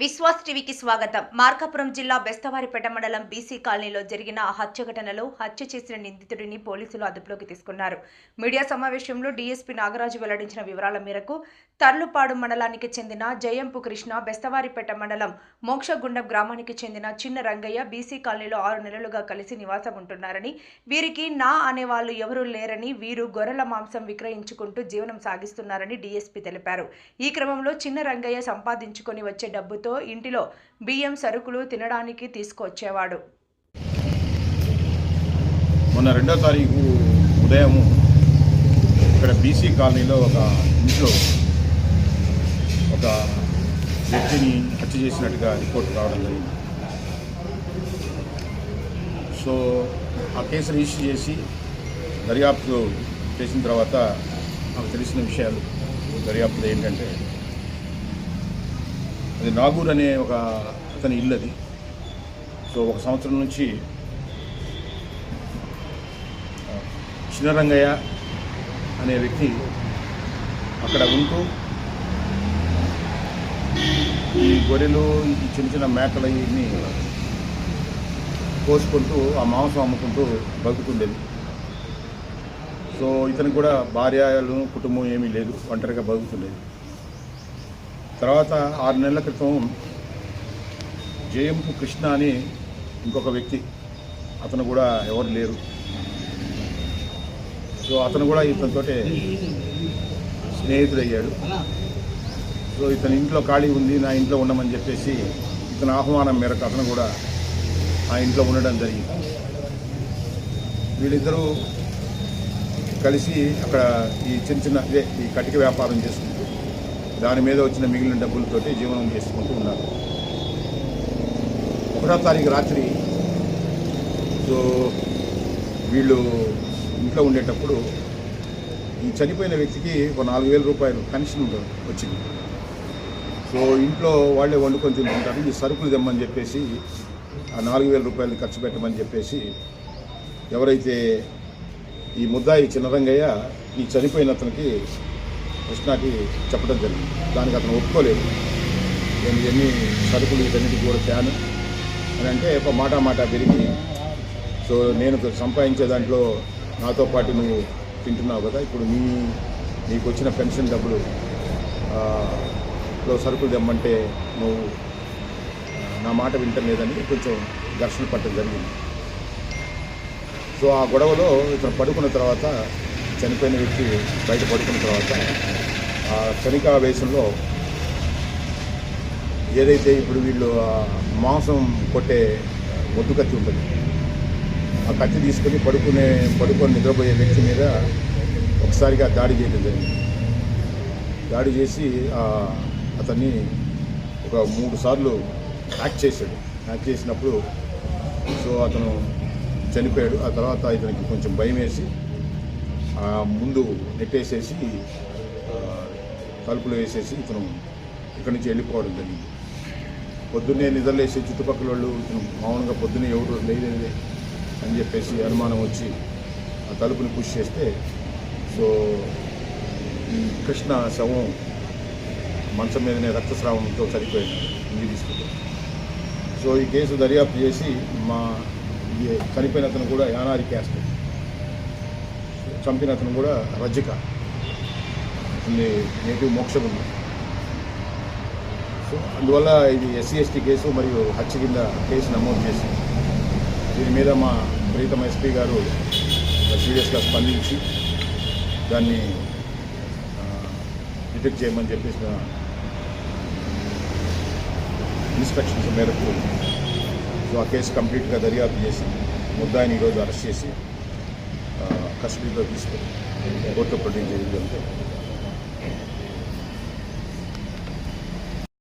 విశ్వాస్ టీవీకి స్వాగతం. మార్కాపురం జిల్లా బెస్తవారిపేట మండలం బీసీ కాలనీలో జరిగిన హత్య ఘటనలో హత్య చేసిన నిందితుడిని పోలీసులు అదుపులోకి తీసుకున్నారు. మీడియా సమావేశంలో డీఎస్పీ నాగరాజు వెల్లడించిన వివరాల మేరకు తర్లుపాడు మండలానికి చెందిన జయంపు కృష్ణ బెస్తవారిపేట మండలం మోక్షగుండం గ్రామానికి చెందిన చిన్న రంగయ్య బీసీ కాలనీలో ఆరు నెలలుగా కలిసి నివాసం ఉంటున్నారని వీరికి నా అనే వాళ్ళు ఎవరూ లేరని వీరు గొర్రెల మాంసం విక్రయించుకుంటూ జీవనం సాగిస్తున్నారని డీఎస్పీ తెలిపారు. ఈ క్రమంలో చిన్న రంగయ్య సంపాదించుకొని వచ్చే డబ్బుతో ఇంటిలో బియ్యం సరుకులు తినడానికి తీసుకొచ్చేవాడు. మొన్న రెండో తారీఖు ఉదయం ఇక్కడ బీసీ కాలనీలో ఒక ఇంట్లో ఒక వ్యక్తిని హత్య చేసినట్టుగా రిపోర్ట్ రావడం జరిగింది. సో ఆ కేసు రిజిస్టర్ చేసి దర్యాప్తు చేసిన తర్వాత నాకు తెలిసిన విషయాలు దర్యాప్తులు ఏంటంటే అది నాగూర్ అనే ఒక అతని ఇల్లు అది. సో ఒక సంవత్సరం నుంచి చిన్నరంగయ్య అనే వ్యక్తి అక్కడ ఉంటూ ఈ గొర్రెలు ఈ చిన్న చిన్న మేకలు ఇవన్నీ కోసుకుంటూ ఆ మాంసం అమ్ముకుంటూ బతుకుతుండేది. సో ఇతనికి కూడా భార్యలు కుటుంబం ఏమీ లేదు ఒంటరిగా బతుకుతుండేది. తర్వాత ఆరు నెలల క్రితం జయంపు కృష్ణ అని ఇంకొక వ్యక్తి అతను కూడా ఎవరు లేరు. సో అతను కూడా ఇతనితో స్నేహితుడయ్యాడు. సో ఇతని ఇంట్లో ఖాళీ ఉంది నా ఇంట్లో ఉండమని చెప్పేసి ఇతని ఆహ్వానం మేరకు అతను కూడా ఆ ఇంట్లో ఉండడం జరిగింది. వీళ్ళిద్దరూ కలిసి అక్కడ ఈ చిన్న చిన్న ఇదే ఈ కటిక వ్యాపారం చేసుకుంటూ దాని మీద వచ్చిన మిగిలిన డబ్బులతోటి జీవనం చేసుకుంటూ ఉన్నారు. ఒకటో తారీఖు రాత్రి సో వీళ్ళు ఇంట్లో ఉండేటప్పుడు ఈ చనిపోయిన వ్యక్తికి ఒక నాలుగు వేల రూపాయలు పెన్షన్ వచ్చింది. సో ఇంట్లో వాళ్ళే వండుకొని తింటుంటారు ఈ సరుకులు తెమ్మని చెప్పేసి ఆ నాలుగు వేల రూపాయలు ఖర్చు పెట్టమని చెప్పేసి ఎవరైతే ఈ ముద్దాయి చిన్నరంగయ్య ఈ చనిపోయిన అతనికి కృష్ణాకి చెప్పడం జరిగింది. దానికి అతను ఒప్పుకోలేదు. నేను ఎన్ని సరుకులు ఇవన్నిటి కూడా తేను. అని అంటే ఒక మాట మాట పెరిగి సో నేను సంపాదించే దాంట్లో నాతో పాటు నువ్వు తింటున్నావు కదా ఇప్పుడు నీ నీకు వచ్చిన పెన్షన్ డబ్బులు లో సరుకులు తెమ్మంటే నువ్వు నా మాట వింటలేదని కొంచెం ఘర్షణ పట్టడం జరిగింది. సో ఆ గొడవలో ఇతను పడుకున్న తర్వాత చనిపోయిన వ్యక్తి బయట పడుకున్న తర్వాత ఆ చనికా వేషంలో ఏదైతే ఇప్పుడు వీళ్ళు మాంసం కొట్టే మొద్దు కత్తి ఉంటుంది ఆ కత్తి తీసుకొని పడుకునే పడుకొని నిద్రపోయే వ్యక్తి మీద ఒకసారిగా దాడి చేయడం జరిగింది. దాడి చేసి అతన్ని ఒక మూడు సార్లు హ్యాక్ చేశాడు. హ్యాక్ చేసినప్పుడు సో అతను చనిపోయాడు. ఆ తర్వాత ఇతనికి కొంచెం భయం వేసి ముందు నెట్టేసేసి తలుపులు వేసేసి ఇతను ఇక్కడి నుంచి వెళ్ళిపోవడం జరిగింది. పొద్దున్నే నిద్రలేసి చుట్టుపక్కల వాళ్ళు ఇతను మామూలుగా పొద్దున్నే ఎవరు లేదే అని చెప్పేసి అనుమానం వచ్చి ఆ తలుపుని పుష్ చేస్తే సో ఈ కృష్ణ శవం మంచం మీదనే రక్తస్రావంతో చనిపోయింది ఇంటికి సో ఈ కేసు దర్యాప్తు చేసి మా చనిపోయిన అతను కూడా యానారి క్యాస్ట్. చంపిన అతను కూడా రజ్జిక ఇది నేటివ్ మోక్షగుండం సో అందువల్ల ఇది ఎస్సీ ఎస్టీ కేసు మరియు హత్య కింద కేసు నమోదు చేసి దీని మీద మా ప్రీతం ఎస్పీ గారు సీరియస్గా స్పందించి దాన్ని డిటెక్ట్ చేయమని చెప్పేసిన ఇన్స్ట్రక్షన్స్ మేరకు సో ఆ కేసు కంప్లీట్గా దర్యాప్తు చేసి ముద్దాయిని ఈరోజు అరెస్ట్ చేసి కస్టడీలో తీసుకొని కోర్టులో ప్రొడ్యూస్ చేయడం జరుగుతుంది.